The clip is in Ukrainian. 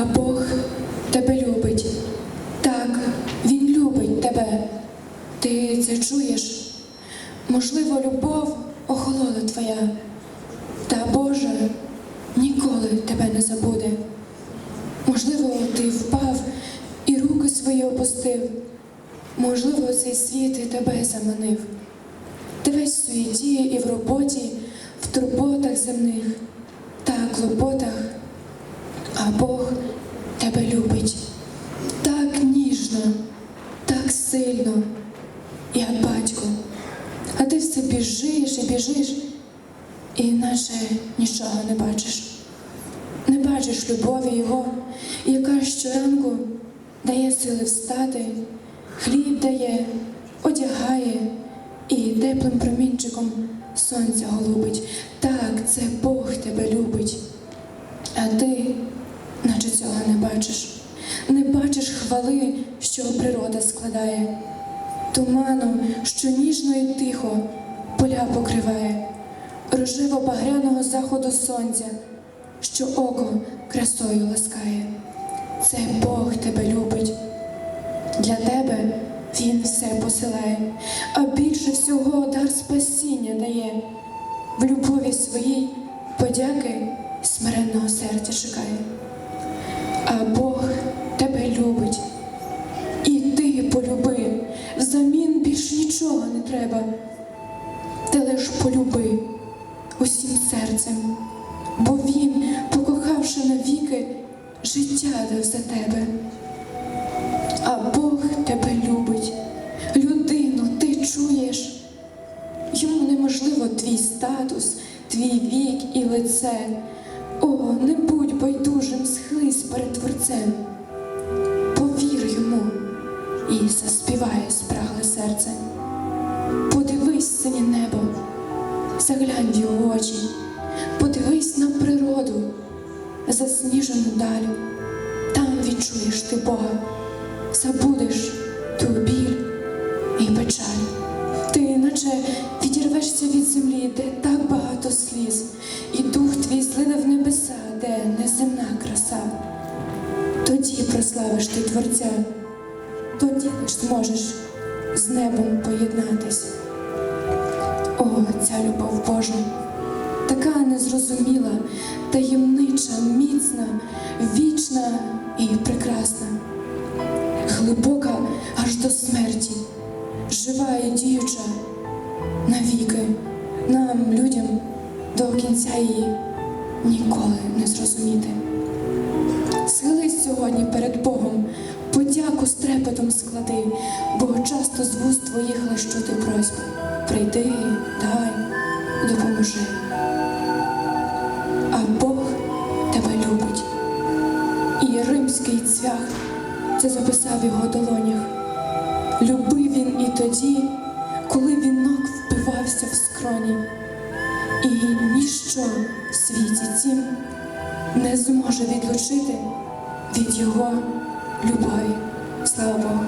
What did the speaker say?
А Бог тебе любить. Так, Він любить тебе. Ти це чуєш? Можливо, любов охолола твоя. Та Боже ніколи тебе не забуде. Можливо, ти впав і руки свої опустив. Можливо, цей світ і тебе заманив. Ти весь в суєті і в роботі, в турботах земних та клопотах, а Бог тебе любить так ніжно, так сильно, як батько. А ти все біжиш і біжиш, і наче нічого не бачиш. Не бачиш любові Його, яка щоранку дає сили встати, хліб дає, одягає і теплим промінчиком сонця голубить. Так, це Бог тебе любить. А ти, наче цього не бачиш, не бачиш хвали, що природа складає, туманом, що ніжно і тихо поля покриває, рожево-багряного заходу сонця, що око красою ласкає. Це Бог тебе любить. Для тебе Він все посилає, а більше всього дар спасіння дає. В любові своїй подяки смиренного серця шукає. Бог тебе любить, і ти полюби, взамін більш нічого не треба. Ти лиш полюби усім серцем, бо Він, покохавши навіки, життя дав за тебе. А Бог тебе любить, людину ти чуєш. Йому неможливо твій статус, твій вік і лице. О, не будь байдужим, схились перед Творцем. Повір йому і заспіває спрагле серце. Подивись синє небо, заглянь в його очі, подивись на природу, засніжену далю. Там відчуєш ти Бога, забудеш ту біль і печаль. Ти наче відірвешся від землі, де так багато сліз, і дух твій злине в небеса, де неземна краса. Тоді прославиш ти Творця, тоді лиш зможеш з небом поєднатись. О, ця любов Божа, така незрозуміла, таємнича, міцна, вічна і прекрасна, глибока аж до смерті, жива і діюча навіки, нам, людям, до кінця її ніколи не зрозуміти. Схились сьогодні перед Богом, подяку з трепетом склади, бо часто з вуст твоїх лиш чути просьби. Прийди, дай, допоможи. А Бог тебе любить. І римський цвях це записав в його долонях. Любив він і тоді, впивався і ніщо в світі цім не зможе відлучити від його любові. Слава Богу.